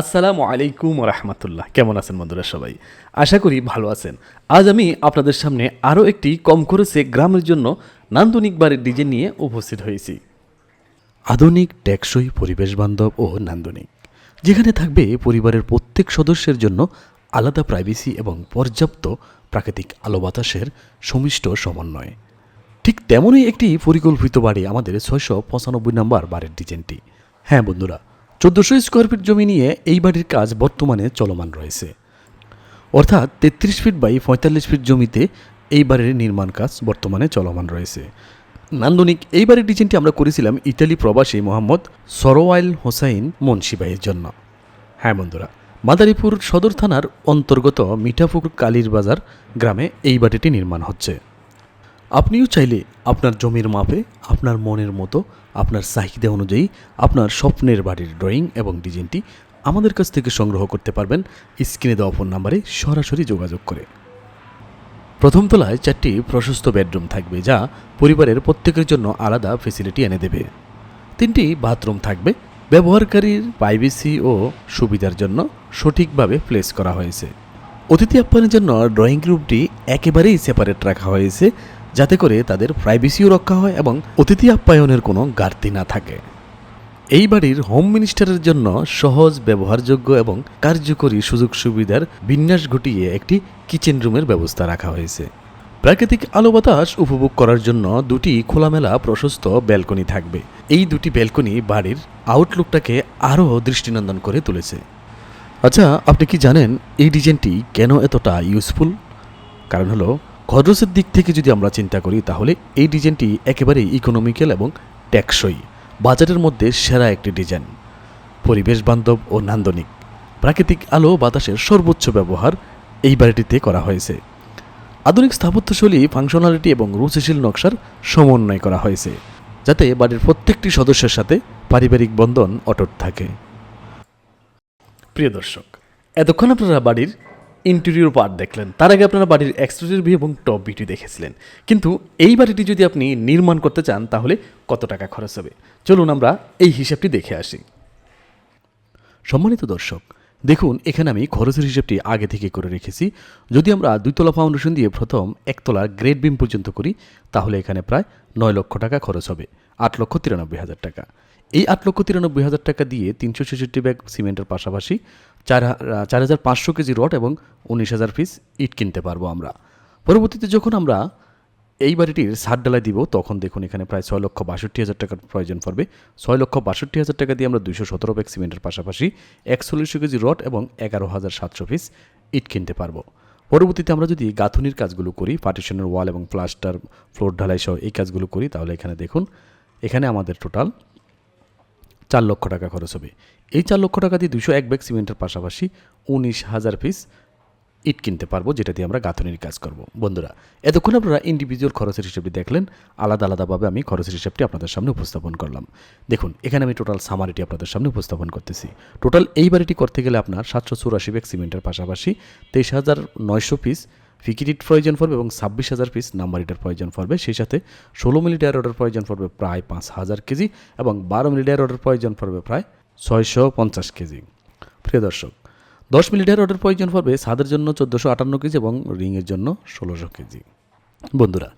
আসসালামু আলাইকুম রহমতুল্লাহ কেমন আছেন বন্ধুরা সবাই? আশা করি ভালো আছেন। আজ আমি আপনাদের সামনে আরও একটি কম খরচে গ্রামের জন্য নান্দনিক বাড়ির ডিজাইন নিয়ে উপস্থিত হয়েছি। আধুনিক, টেকসই পরিবেশ বান্ধব ও নান্দনিক, যেখানে থাকবে পরিবারের প্রত্যেক সদস্যের জন্য আলাদা প্রাইভেসি এবং পর্যাপ্ত প্রাকৃতিক আলো বাতাসের সমিষ্ট সমন্বয়। ঠিক তেমনই একটি পরিকল্পিত বাড়ি আমাদের ছয়শো পঁচানব্বই নম্বর বাড়ির ডিজাইনটি। হ্যাঁ বন্ধুরা চোদ্দোশো স্কোয়ার ফিট জমি নিয়ে এই বাড়ির কাজ বর্তমানে চলমান রয়েছে। অর্থাৎ তেত্রিশ ফিট বাই পঁয়তাল্লিশ ফিট জমিতে এই বাড়ির নির্মাণ কাজ বর্তমানে চলমান রয়েছে। নান্দনিক এই বাড়ির ডিজাইনটি আমরা করেছিলাম ইতালি প্রবাসী মোহাম্মদ সরোয়াইল হোসাইন মুন্সিবাইয়ের জন্য। হ্যাঁ বন্ধুরা, মাদারীপুর সদর থানার অন্তর্গত মিঠাপুকুর কালীর বাজার গ্রামে এই বাড়িটি নির্মাণ হচ্ছে। আপনিও চাইলে আপনার জমির মাপে, আপনার মনের মতো, আপনার চাহিদা অনুযায়ী আপনার স্বপ্নের বাড়ির ড্রয়িং এবং ডিজাইনটি আমাদের কাছ থেকে সংগ্রহ করতে পারবেন। স্ক্রিনে দেওয়া ফোন নাম্বারে সরাসরি যোগাযোগ করে। প্রথম তলায় চারটি প্রশস্ত বেডরুম থাকবে যা পরিবারের প্রত্যেকের জন্য আলাদা ফেসিলিটি এনে দেবে। তিনটি বাথরুম থাকবে, ব্যবহারকারীর প্রাইভেসি ও সুবিধার জন্য সঠিকভাবে প্লেস করা হয়েছে। অতিথি আপ্যায়নের জন্য ড্রয়িং রুমটি একেবারেই সেপারেট রাখা হয়েছে। যাতে করে তাদের প্রাইভেসিও রক্ষা হয় এবং অতিথি আপ্যায়নের কোনো ঘাটতি না থাকে। এই বাড়ির হোম মিনিস্টারের জন্য সহজ, ব্যবহারযোগ্য এবং কার্যকরী সুযোগ সুবিধার বিন্যাস ঘটিয়ে একটি কিচেন রুমের ব্যবস্থা রাখা হয়েছে। প্রাকৃতিক আলো বাতাস উপভোগ করার জন্য দুটি খোলামেলা, প্রশস্ত ব্যালকনি থাকবে। এই দুটি ব্যালকনি বাড়ির আউটলুকটাকে আরও দৃষ্টিনন্দন করে তুলেছে। আচ্ছা আপনি কি জানেন এই ডিজাইনটি কেন এতটা ইউজফুল কারণ হলো খরচের দিক থেকে যদি আমরা চিন্তা করি, তাহলে এই ডিজাইনটি একেবারেই ইকোনমিক্যাল এবং টেকসই। বাজারের মধ্যে সেরা একটি ডিজাইন। পরিবেশ বান্ধব ও নান্দনিক। প্রাকৃতিক আলো বাতাসের সর্বোচ্চ ব্যবহার এই বাড়িটিতে করা হয়েছে। আধুনিক স্থাপত্যশৈলী ফাংশনালিটি এবং রুচিশীল নকশার সমন্বয় করা হয়েছে, যাতে বাড়ির প্রত্যেকটি সদস্যের সাথে পারিবারিক বন্ধন অটুট থাকে। প্রিয় দর্শক, এতক্ষণ আপনারা বাড়ির ইন্টেরিয়র পার্ট দেখলেন। তার আগে আপনারা বাড়ির এক্সটেরিয়র ভিউ এবং টপ ভিটি দেখেছিলেন। কিন্তু এই বাড়িটি যদি আপনি নির্মাণ করতে চান, তাহলে কত টাকা খরচ হবে? চলুন আমরা এই হিসাবটি দেখে আসি। সম্মানিত দর্শক, দেখুন, এখানে আমি খরচের হিসেবটি আগে থেকে করে রেখেছি। যদি আমরা দুইতলা ফাউন্ডেশন দিয়ে প্রথম একতলা গ্রেড বিম পর্যন্ত করি, তাহলে এখানে প্রায় নয় লক্ষ টাকা খরচ হবে। আট লক্ষ তিরানব্বই হাজার টাকা। এই আট লক্ষ তিরানব্বই হাজার টাকা দিয়ে তিনশো ছেষট্টি ব্যাগ সিমেন্টের পাশাপাশি চার চার হাজার পাঁচশো কেজি রড এবং উনিশ হাজার পিস ইট কিনতে পারব আমরা। পরবর্তীতে যখন আমরা এই বাড়িটির সার ডালাই দিব, তখন দেখুন এখানে প্রায় ছয় লক্ষ বাষট্টি হাজার টাকার প্রয়োজন পড়বে। ছয় লক্ষ বাষট্টি হাজার টাকা দিয়ে আমরা দুইশো সতেরো ব্যাগ সিমেন্টের পাশাপাশি একচল্লিশশো কেজি রড এবং এগারো হাজার সাতশো পিস ইট কিনতে পারব। পরবর্তীতে আমরা যদি গাঁথুনির কাজগুলো করি পার্টিশনের ওয়াল এবং প্লাস্টার ফ্লোর ঢালাই সহ এই কাজগুলো করি, তাহলে এখানে দেখুন, এখানে আমাদের টোটাল চার লক্ষ টাকা খরচ হবে। এই চার লক্ষ টাকা দিয়ে দুশো এক ব্যাগ সিমেন্টের পাশাপাশি উনিশ হাজার পিস ইট কিনতে পারব, যেটা দিয়ে আমরা গাঁথনির কাজ করব। বন্ধুরা, এতক্ষণ আপনারা ইন্ডিভিজুয়াল খরচের হিসেবে দেখলেন, আলাদা আলাদাভাবে আমি খরচের হিসেবটি আপনাদের সামনে উপস্থাপন করলাম। দেখুন, এখানে আমি টোটাল সামারিটি আপনাদের সামনে উপস্থাপন করতেছি। টোটাল এই বাড়িটি করতে গেলে আপনার সাতশো চুরাশি ব্যাগ সিমেন্টের পাশাপাশি তেইশ হাজার নয়শো পিস ফিকিরিট প্রয়োজন পড়বে এবং ছাব্বিশ হাজার পিস নাম্বার ইটের প্রয়োজন পড়বে। সেই সাথে ষোলো মিলি ডায়ার অর্ডার প্রয়োজন পড়বে প্রায় পাঁচ হাজার কেজি এবং বারো মিলি ডায়ার অর্ডার প্রয়োজন পড়বে প্রায় ছয়শো পঞ্চাশ কেজি। প্রিয় দর্শক, দশ মিলি ডায়ার অর্ডার প্রয়োজন পড়বে ছাদের জন্য চোদ্দোশো আটান্ন কেজি এবং রিংয়ের জন্য ষোলোশো কেজি। বন্ধুরা,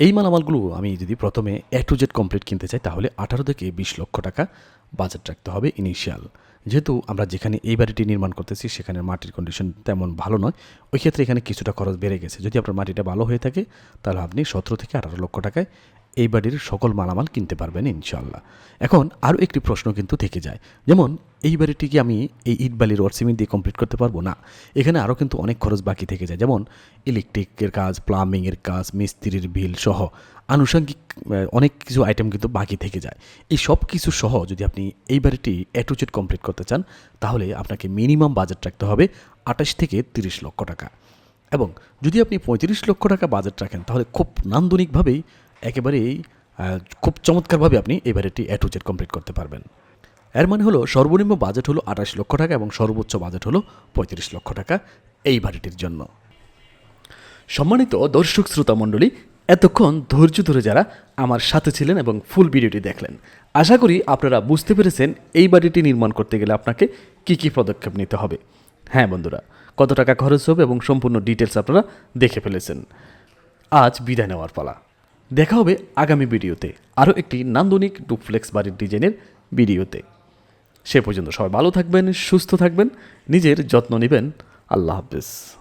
এই মালামালগুলো আমি যদি প্রথমে এ টু জেড কমপ্লিট কিনতে চাই, তাহলে আঠারো থেকে বিশ লক্ষ টাকা বাজেট রাখতে হবে ইনিশিয়াল যেহেতু আমরা যেখানে এই বাড়িটি নির্মাণ করতেছি সেখানে মাটির কন্ডিশন তেমন ভালো নয়। ওই ক্ষেত্রে এখানে কিছুটা খরচ বেড়ে গেছে। যদি আপনার মাটিটা ভালো হয়ে থাকে, তাহলে আপনি সতেরো থেকে আঠারো লক্ষ টাকায় এই বাড়ির সকল মালামাল কিনতে পারবেন ইনশাল্লাহ এখন আরও একটি প্রশ্ন কিন্তু থেকে যায়। যেমন এই বাড়িটি কি আমি এই ইট বালি, রড, সিমেন্ট দিয়ে কমপ্লিট করতে পারব? না। এখানে আরও কিন্তু অনেক খরচ বাকি থেকে যায়। যেমন, ইলেকট্রিকের কাজ, প্লাম্বিংয়ের কাজ, মিস্ত্রির বিল সহ আনুষঙ্গিক অনেক কিছু আইটেম কিন্তু বাকি থেকে যায়। এই সব কিছু সহ যদি আপনি এই বাড়িটি অ্যাটুচেট কমপ্লিট করতে চান, তাহলে আপনাকে মিনিমাম বাজেট রাখতে হবে আঠাশ থেকে তিরিশ লক্ষ টাকা। এবং যদি আপনি পঁয়ত্রিশ লক্ষ টাকা বাজেট রাখেন, তাহলে খুব নান্দনিকভাবেই একেবারেই খুব চমৎকারভাবে আপনি এই বাড়িটি এ জেড কমপ্লিট করতে পারবেন। এর মানে হলো, সর্বনিম্ন বাজেট হলো আঠাশ লক্ষ টাকা এবং সর্বোচ্চ বাজেট হলো পঁয়ত্রিশ লক্ষ টাকা এই বাড়িটির জন্য। সম্মানিত দর্শক শ্রোতা মণ্ডলী, এতক্ষণ ধৈর্য ধরে যারা আমার সাথে ছিলেন এবং ফুল ভিডিওটি দেখলেন, আশা করি আপনারা বুঝতে পেরেছেন এই বাড়িটি নির্মাণ করতে গেলে আপনাকে কি কি পদক্ষেপ নিতে হবে। হ্যাঁ বন্ধুরা, কত টাকা খরচ হবে এবং সম্পূর্ণ ডিটেলস আপনারা দেখে ফেলেছেন। আজ বিদায় নেওয়ার পালা। দেখা হবে আগামী ভিডিওতে। আরও একটি নান্দনিক ডুপ্লেক্স বাড়ির ডিজাইনের ভিডিওতে। সে পর্যন্ত সবাই ভালো থাকবেন, সুস্থ থাকবেন, নিজের যত্ন নেবেন। আল্লাহ হাফেজ।